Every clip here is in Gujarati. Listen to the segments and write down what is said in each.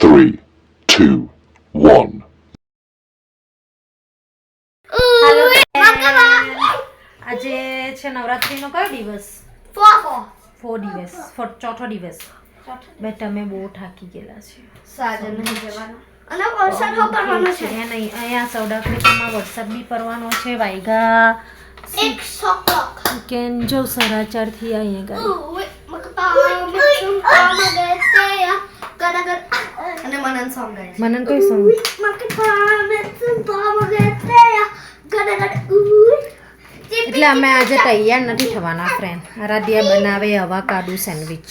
three, two, one. આજે છે નવરાત્રીનો કયો દિવસ? ફોર દિવસ. ફોર ચોથો દિવસ. બેટા મેં બહુ થાકી ગયેલા છે. અને વરસાદ હો પડવાનો છે. અહીંયા નહીં. અહીંયા સાઉથ આફ્રિકામાં વરસાદ બી પડવાનો છે. વાયગા એક કેન જો સરાચારથી ચારથી અહીંયા ગાડી અને મનન સોંગ ગાય મને કોઈ સોંગ એટલે અમે આજે તૈયાર નથી થવાના ફ્રેન્ડ આરાધ્યા બનાવે હવા કાડુ સેન્ડવિચ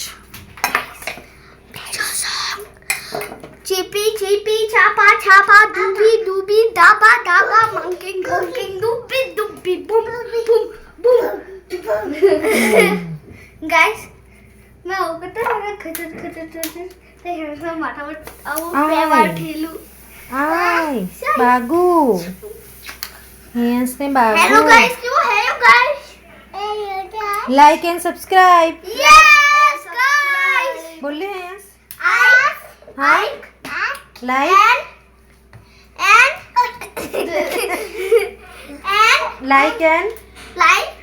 ચીપી ચીપી છાપા છાપા ડૂબી ડૂબી ડાબા ડાબા મંકિંગ મંકિંગ ડૂબી ડૂબી બૂમ બૂમ બૂમ ગાઈસ મેં આવું કરતા મને ખચર ખચર આય. બાગુ. યસ ને બાગુ. હેલો ગાઈસ કેવો? Hello guys like and subscribe yes? Guys બોલે yes I like and and like and like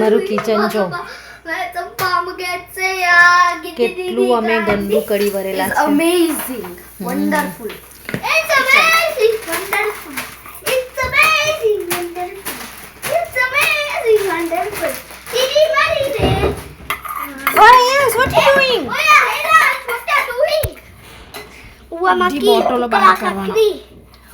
મારું કિચન જો કેટલું અમે ગંદુ કરી વરેલા છે it's amazing wonderful it's amazing wonderful Didi, what is it? Oh yes, what are you doing? Oh yeah, hey Raj, what are you doing? Uwa બધી બોટલો બહાર કાઢવાના.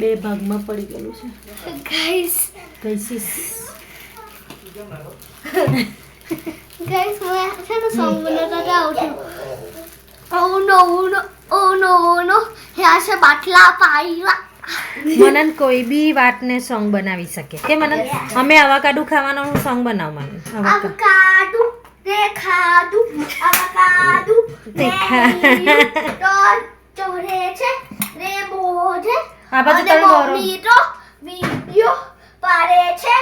બે ભાગમાં પડી ગયેલું છે. ગાઈસ કઈસીસ ગાઈસ મેં છે ને સોંગ બનાવતા જાઉં છું. ઓ નો નો ઓ નો નો આ છે બાટલા પાઈલા મનન કોઈ બી વાતને સોંગ બનાવી શકે. કે મનન અમે અવાકાડું ખાવાનું સોંગ બનાવ મનન તે avocado અવાકાડુ તે દેખા. તો ચોરે છે રે છે. આ પછી તમે બોરો. મમ્મી વિડિયો પાડે છે.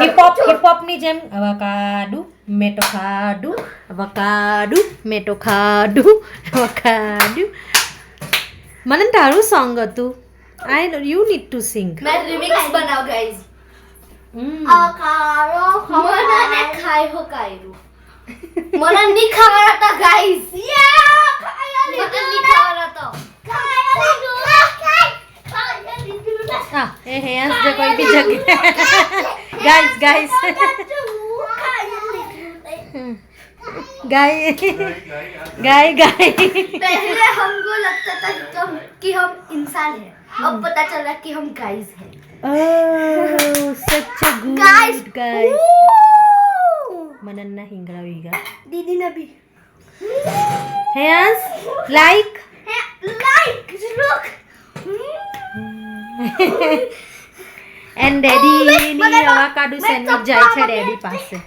હિપહોપ હિપહોપની હિપ હોપ હિપ હોપની જેમ વકાડુ મેટો ખાડુ વકાડુ મેટો ખાડુ વકાડુ મને તારું સોંગ હતું. I you need to sing મેં રિમિક્સ બનાવ ગાઈઝ avocado મને ખાઈ હો કાયરું. મને નહીં ખબર હતા ગાઈઝ યા ખાયા લીધું મને નહીં ખબર હતો. ખાયા લીધું ખાયા हाँ देखो ये भी गाइस गाइस गाय गाय गाय पहले हमको लगता था कि हम कि हम इंसान हैं। अब पता चला कि हम गाइस हैं। सच गाइस गाइस मनन्ना हिंगरा वीगा दीदी नबी हैंस लाइक लाइक लुक એન ડેડીની રવા કાઢું સેન્ડવિચ જાય છે ડેડી પાસે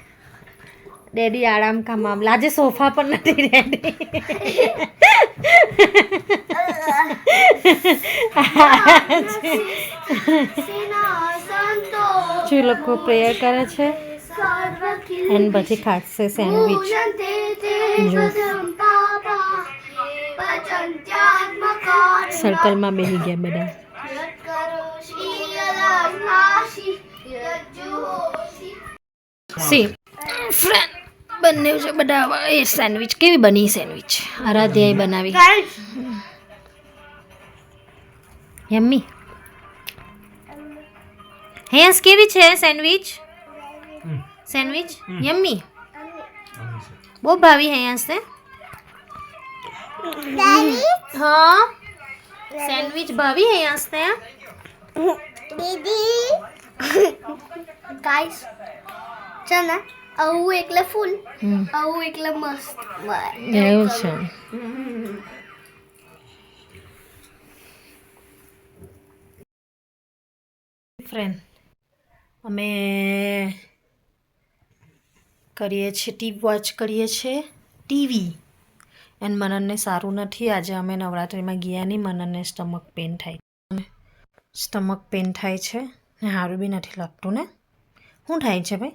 ડેડી આરામ કા મામલા આજે સોફા પર નથી ડેડી જે લોકો પ્રેયર કરે છે એન પછી ખાશે સેન્ડવિચ સર્કલમાં બેસી ગયા બધા સી ફ્રેન્ડ બંને છે બધા એ સેન્ડવિચ કેવી બની સેન્ડવિચ આરાધ્યાએ બનાવી गाइस યમ્મી હેન્સ કેવી છે સેન્ડવિચ સેન્ડવિચ યમ્મી બહુ ભાવી હેન્સ ને હા સેન્ડવિચ ભાવી હેન્સ ને દીદી. ગાઈસ છે ને આવું એટલે ફૂલ આવું એટલે મસ્ત. એવું છે. ફ્રેન્ડ અમે કરીએ છીએ ટીવી વોચ કરીએ છીએ ટીવી. એન્ડ મનનને સારું નથી આજે અમે નવરાત્રિમાં ગયા નહીં મનનને સ્ટમક પેન થાય. સ્ટમક પેન થાય છે ને સારું બી નથી લાગતું ને? શું થાય છે ભાઈ?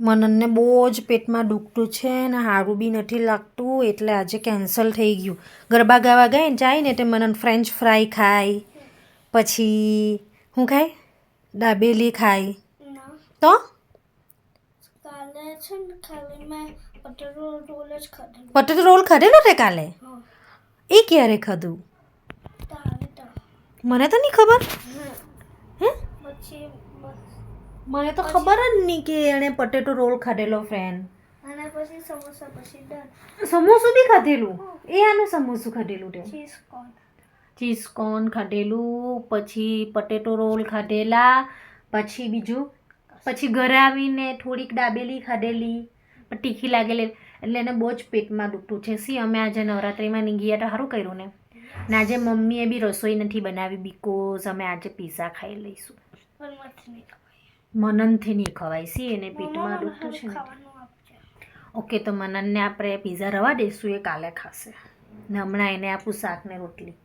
મનનને બહુ જ પેટમાં દુખતું છે ને સારું બી નથી લાગતું એટલે આજે કેન્સલ થઈ ગયું. ગરબા ગાવા ગાય જાય ને તે મનન ફ્રેન્ચ ફ્રાય ખાય. પછી શું ખાય? દાબેલી ખાય. તો? પટેલો રોલ ખાધેલું. તે કાલે? એ ક્યારે ખાધું? મને તો નહીં ખબર? હે? મને તો ખબર જ નહીં કે એણે પટેટો રોલ ખાધેલો ફ્રેન્ડ સમોસા બી ખાધેલું? એ આનું સમોસું ખાધેલું તે ચીઝ કોર્ન ખાધેલું પછી પટેટો રોલ ખાધેલા પછી બીજું પછી ઘરે આવીને થોડીક દાબેલી ખાધેલી તીખી લાગેલી. એટલે એને બહુ જ પેટમાં દુખતું છે. સી અમે આજે નવરાત્રિમાં નીંગી ગયા તો સારું કર્યું ને? ને આજે મમ્મીએ બી રસોઈ નથી બનાવી બીકોઝ અમે આજે પીઝા ખાઈ લઈશું. મનનથી નહીં ખવાય સી એને પેટમાં મમ્મા દુખતું છે ઓકે તો મનનને આપણે પીઝા રવા દઈશું એ કાલે ખાશે. ને હમણાં એને આપું શાક ને રોટલી